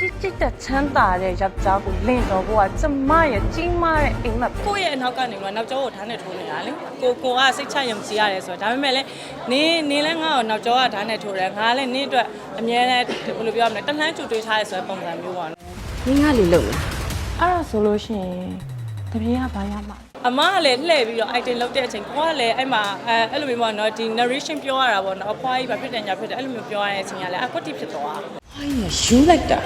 ကြည်ကြည်တက်ချမ်းသာတဲ့ယောက်ျားကိုလင့်တော်ဘုရားကျမရဲ့ကြီးမားတဲ့အိမ်မက်ကိုယ့်ရဲ့အနောက်ကနေတော့နောက်ကျောကိုဓာတ်နဲ့ထိုးနေတာလေကိုကိုကစိတ်ချယုံကြည်ရတယ်ဆိုတော့ဒါပေမဲ့လည်းနင်းနင်းလည်းငါ့ကိုနောက်ကျောကဓာတ်နဲ့ထိုးတယ်ငါလည်းနင်းအတွက်အမြဲတမ်းဘယ်လိုပြောရမလဲတလှမ်းကြိုတွေးထားရဆိုတဲ့ပုံစံမျိုးပေါ့နော်နင်းကလေလုံလားအဲ့ဒါဆိုလို့ရှိရင်တပြေကဘာရမှာ အမကလည်းလှည့်ပြီးတော့ item လုပ်တဲ့အချိန်ကိုကလည်းအဲ့မှာအဲအဲ့လိုမျိုးပေါ့နော်ဒီ narration ပြောရတာပေါ့နော်အဖွားကြီးဘာဖြစ်တယ်ညာဖြစ်တယ်အဲ့လိုမျိုးပြောရတဲ့အချိန်ကလည်းအကွက်တိဖြစ်သွားဟိုင်းရယူလိုက်တာ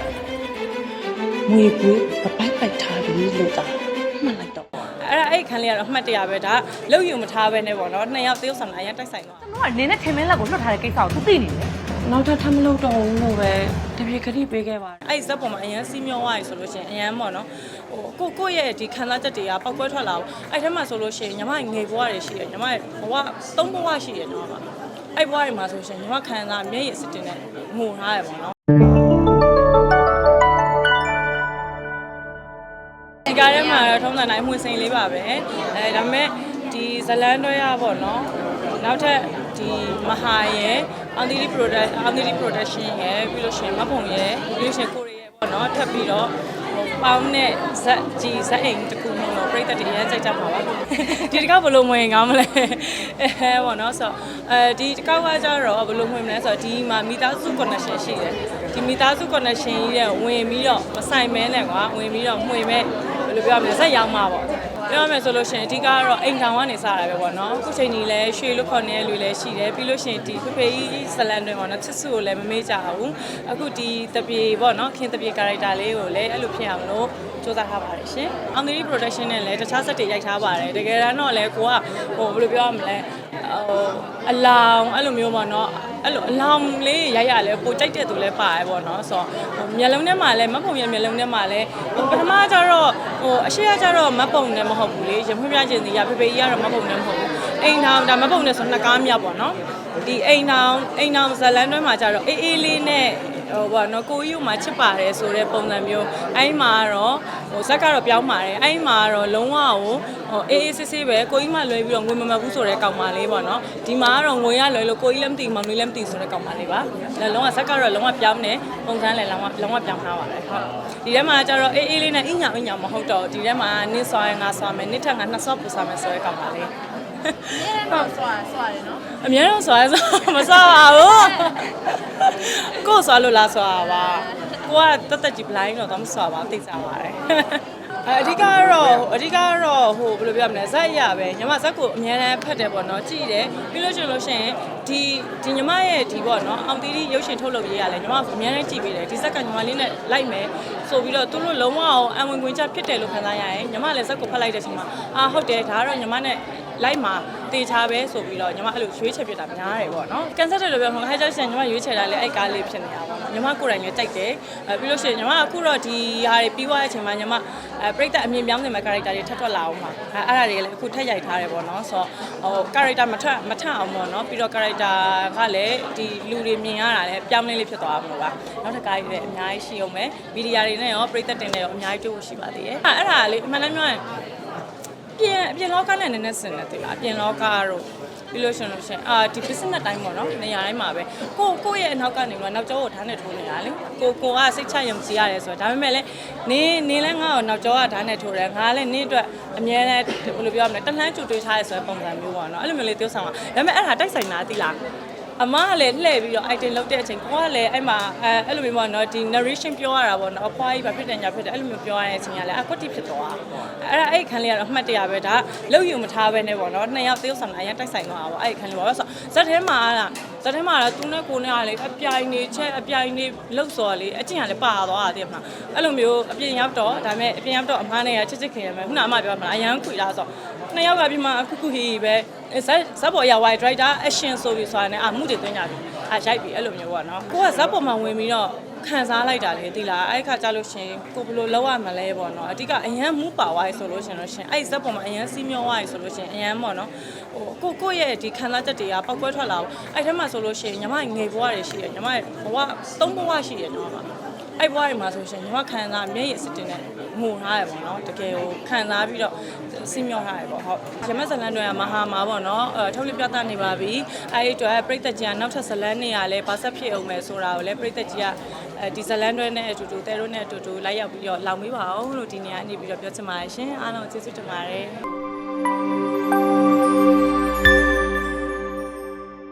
ငွေပွေးပပိုက်ပိုက်ထားပြီးလို့တာမှန်လိုက်တော့အဲ့ဒါအဲ့ခန်းလေးကတော့အမှတ်တရပဲဒါလောက်ယူမထားပဲနဲ့ပေါ့နော်နှစ်ယောက်တယောက်ဆောင်လာအရင်တိုက်ဆိုင်သွားကျွန်တော်ကနင်းနဲ့ထင်မင်းလက်ကိုလွတ်ထားတဲ့ကိစ္စကိုသူသိနေတယ် နောက်ထပ်ထပ်မလုပ်တော့ဘူးလို့ပဲတပြေခတိပေးခဲ့ပါတယ်အဲ့ဒီဇက်ပေါ်မှာအရန်စီးမျောသွားပြီဆိုလို့ရှိရင်အရန်ပေါ့နော်ဟိုကိုကိုယ့်ရဲ့ဒီခံစားချက်တွေကပောက်ကွဲထွက်လာဘူးအဲ့ထဲမှာဆိုလို့ရှိရင်ညီမငယ်ဘဝတွေရှိတယ်ညီမဘဝသုံးဘဝရှိတယ်နော်အဲ့ဘဝတွေမှာဆိုရှင်ညီမခံစားမျက်ရည်စစ်တင်နဲ့ငိုထားတယ်ပေါ့နော်ဒီကားထဲမှာတော့ထုံးစံတိုင်းမှွေစိန်လေးပါပဲအဲဒါပေမဲ့ဒီဇလန်တွဲရပေါ့နော်နောက်ထပ်ဒီမဟာရဲ့ အောင်တီတီ product အောင်တီတီ production ရဲ့ပြီးလို့ရှိရင်မဖုံရဲ့ပြီးလို့ရှိရင်ကိုရီးရဲ့ပေါ့နော်ထပ်ပြီးတော့ဟိုပေါင်းနဲ့ဇက်ကြီးဇက်အိမ်တစ်ခုမျိုးတော့ပြိတ္တတွေရဲကြိုက်ကြမှာပါဒီတစ်ကောက်ဘယ်လိုမဝင်ကောင်းမလဲအဲပေါ့နော်ဆိုတော့အဲဒီတစ်ကောက်ကကြတော့ဘယ်လိုဝင်မလဲဆိုတော့ဒီမှာမိသားစု connection ရှိတယ်ဒီမိသားစု connection ကြီးတဲ့ဝင်ပြီးတော့မဆိုင်မဲနဲ့ကွာဝင်ပြီးတော့မှွေမဲ့ဘယ်လိုပြောရမလဲဇက်ရောက်မှာပေါ့ ပြောရမယ်ဆိုလို့ရှိရင်အဓိကကတော့အိမ်ထောင်ကနေစတာပဲပေါ့နော်အခုချိန်ကြီးလဲရွှေလို့ခေါ်နေတဲ့လူလည်းရှိတယ်ပြီးလို့ရှိရင်ဒီဖေဖေကြီးဇလန်တွင်ပေါ့နော်ချစ်စုကိုလည်းမမေ့ကြဘူးအခုဒီတပြေပေါ့နော်ခင်တပြေ character လေးကိုလည်းအဲ့လိုဖြစ်အောင်လို့စူးစမ်းထားပါတယ်ရှင်အောင်သီ production နဲ့လည်းတခြားစက်တွေရိုက်ထားပါတယ်တကယ်တမ်းတော့လည်းကိုကဟိုဘယ်လိုပြောရမလဲဟို အလောင်းအဲ့လိုမျိုးပေါ့နော်အဲ့လိုအလောင်းလေးရိုက်ရလဲပိုကြိုက်တဲ့သူလည်းပါတယ်ပေါ့နော်ဆိုတော့ဟိုမျက်လုံးထဲမှာလည်းမတ်ပုံရဲ့မျက်လုံးထဲမှာလည်းဟိုပထမကျတော့ဟိုအရှိရကျတော့မတ်ပုံနဲ့မဟုတ်ဘူးလေရမွှပြခြင်းစီရဖေဖေကြီးကတော့မတ်ပုံနဲ့မဟုတ်ဘူးအိမ်ထောင်ဒါမတ်ပုံနဲ့ဆိုနှစ်ကားမြောက်ပေါ့နော်ဒီအိမ်ထောင်အိမ်ထောင်ဇလန်တွဲမှာကျတော့အေးအေးလေးနဲ့ ဟိုဘောနော်ကိုကြီးကမှချစ်ပါတယ်ဆိုတဲ့ပုံစံမျိုးအဲ့မှာတော့ဟိုဇက်ကတော့ပြောင်းပါတယ်အဲ့မှာတော့လုံးဝဟိုဟိုအေးအေးဆေးဆေးပဲကိုကြီးမှလွယ်ပြီးတော့ငွေမမတ်ဘူးဆိုတဲ့ကောင်မလေးပေါ့နော်ဒီမှာကတော့ငွေရလွယ်လို့ကိုကြီးလည်းမသိမောင်လေးလည်းမသိဆိုတဲ့ကောင်မလေးပါဒါလုံးဝဇက်ကတော့လုံးဝပြောင်းနေပုံစံလည်းလုံးဝလုံးဝပြောင်းထားပါတယ်ဟုတ်ဒီထဲမှာကျတော့အေးအေးလေးနဲ့အညောင်အညောင်မဟုတ်တော့ဒီထဲမှာနင်းဆွာရငါဆွာမယ်နင်းထက်ငါနှစ်ဆော့ပူဆွာမယ်ဆိုတဲ့ကောင်မလေး တော့ဆွာဆွာတယ်နော်အများတော့ဆွာရဆိုမဆွာပါဘူးကိုယ်ဆွာလို့လားဆွာပါကိုကတက်တက်ကြီး blind တော့တော့မဆွာပါသိကြပါတယ်အအဓိကကတော့အဓိကကတော့ဟိုဘယ်လိုပြောမလဲဇက်ရပဲညီမဇက်ကိုအများအားဖတ်တယ်ပေါ့နော်ကြည့်တယ်ပြီးလို့ရှိရင်လို့ရှိရင်ဒီဒီညီမရဲ့ဒီပေါ့နော်အောင်တီးရုပ်ရှင်ထုတ်လုပ်ရေးရလဲညီမအများအားကြည့်ပေးတယ်ဒီဇက်ကညီမလေးနဲ့လိုက်မယ်ဆိုပြီးတော့သူတို့လုံးဝအောင်အံဝင်ဝင်ချဖြစ်တယ်လို့ခံစားရရင်ညီမလည်းဇက်ကိုဖတ်လိုက်တဲ့အချိန်မှာအာဟုတ်တယ်ဒါကတော့ညီမနဲ့ လိုက်မှာတေချာပဲဆိုပြီးတော့ညီမအဲ့လိုရွေးချယ်ပြတာများတယ်ပေါ့နော်ကန်ဆယ်တယ်လို့ပြောမှာဟဲ့ကျရှင်ညီမရွေးချယ်တာလေအဲ့ကားလေးဖြစ်နေတာပေါ့နော်ညီမကိုယ်တိုင်လည်းကြိုက်တယ်အဲပြီးလို့ရှိရင်ညီမအခုတော့ဒီဟာတွေပြီးသွားတဲ့အချိန်မှာညီမအဲပြိတ္တအမြင်ပြောင်းနေမဲ့ character တွေထပ်ထွက်လာအောင်ပါအဲအဲ့ဒါတွေလည်းအခုထပ်ရိုက်ထားတယ်ပေါ့နော်ဆိုတော့ဟို character မထက်မထက်အောင်ပေါ့နော်ပြီးတော့ character ကလည်းဒီလူတွေမြင်ရတာလည်းပြောင်းလဲလေးဖြစ်သွားမှာပါနောက်တစ်ခါကြီးလည်းအများကြီးရှိအောင်မယ်ဗီဒီယိုတွေနဲ့ရောပြိတ္တတင်နဲ့ရောအများကြီးတွေ့ဖို့ရှိပါသေးတယ်အဲ့အဲ့ဒါလေးအမှန်တမ်းပြောရင် ပြင်အပြင်လောကနဲ့နည်းနည်းဆင်တယ်တိလားအပြင်လောကကတော့ပြီးလို့ရှရင်လို့ရှရင်အာဒီ business တိုင်းပေါ့နော်နေရာတိုင်းမှာပဲကိုကိုယ့်ရဲ့အနောက်ကနေတော့နောက်ကျောကိုဓာတ်နဲ့ထိုးနေတာလေကိုကိုကစိတ်ချယုံကြည်ရတယ်ဆိုတော့ဒါပေမဲ့လည်းနင်းနင်းလည်းငါ့ကိုနောက်ကျောကဓာတ်နဲ့ထိုးတယ်ငါလည်းနင်းအတွက်အမြဲတမ်းဘယ်လိုပြောရမလဲတလှမ်းကြိုတွေးထားရဲဆိုတဲ့ပုံစံမျိုးပေါ့နော်အဲ့လိုမျိုးလေး tiêu ဆောင်တာဒါပေမဲ့အဲ့ဒါတိုက်ဆိုင်တာတိလား အမကလည်းလှည့်ပြီးတော့ item လုပ်တဲ့အချိန်ကိုကလည်းအဲ့မှာအဲအဲ့လိုမျိုးပေါ့နော်ဒီ narration ပြောရတာပေါ့နော်အဖွားကြီးဘာဖြစ်တယ်ညာဖြစ်တယ်အဲ့လိုမျိုးပြောရတဲ့အချိန်ကလည်းအကွက်တိဖြစ်သွားအဲ့ဒါအဲ့ခန်းလေးကတော့အမှတ်တရပဲဒါလောက်ယူမထားပဲနဲ့ပေါ့နော်နှစ်ယောက်တယောက်ဆောင်လာအရင်တိုက်ဆိုင်သွားတာပေါ့အဲ့ခန်းလေးပေါ့ဆိုဇက်ထဲမှာလားဇက်ထဲမှာတော့သူနဲ့ကိုနဲ့ကလေအပြိုင်နေချက်အပြိုင်နေလှုပ်စော်လေအကျင့်ကလည်းပါသွားတာတည်းမလားအဲ့လိုမျိုးအပြင်ရောက်တော့ဒါပေမဲ့အပြင်ရောက်တော့အမားနဲ့ကချစ်ချစ်ခင်ရမယ်ခုနအမပြောမှာအရန်ခွေလားဆို နှစ်ယောက်ကပြီးမှအခုခုဟီပဲဇက်ဇက်ပေါ်ရဝိုင်ဒရိုက်တာ action ဆိုပြီးဆိုတာနဲ့အမှုတွေသွင်းကြပြီအရိုက်ပြီအဲ့လိုမျိုးပေါ့နော်ကိုကဇက်ပေါ်မှာဝင်ပြီးတော့ခံစားလိုက်တာလေသိလားအဲ့ခါကြလို့ရှင်ကိုဘယ်လိုလောက်ရမလဲပေါ့နော်အဓိကအရန်မူပါသွားပြီဆိုလို့ရှင်လို့ရှင်အဲ့ဇက်ပေါ်မှာအရန်စီးမျောသွားပြီဆိုလို့ရှင်အရန်ပေါ့နော်ဟိုကိုကိုရဲ့ဒီခံစားချက်တွေကပောက်ကွဲထွက်လာအောင်အဲ့ထဲမှာဆိုလို့ရှင်ညီမငယ်ဘဝတွေရှိတယ်ညီမဘဝသုံးဘဝရှိတယ်နော်အဲ့ဘွားတွေမှာဆိုရှင်ညီမခံစားမျက်ရည်စစ်တင်နဲ့ ငိုထားရပေါ့နော်တကယ်ကိုခံစားပြီးတော့စင်မြော့ထားရပေါ့ဟုတ်ရမက်ဇလန်တွေကမဟာမှာပေါ့နော်အဲထုတ်လပြသနေပါပြီအဲ့ဒီအတွက်ပြိသက်ကြီးကနောက်ထပ်ဇလန်နေရလဲပါဆက်ဖြစ်အောင်မယ်ဆိုတာကိုလည်းပြိသက်ကြီးကအဲဒီဇလန်တွေနဲ့အတူတူတဲတို့နဲ့အတူတူလိုက်ရောက်ပြီးတော့လောင်ပေးပါအောင်လို့ဒီနေရာနေပြီးတော့ပြောချင်ပါတယ်ရှင်အားလုံးကျေးဇူးတင်ပါတယ်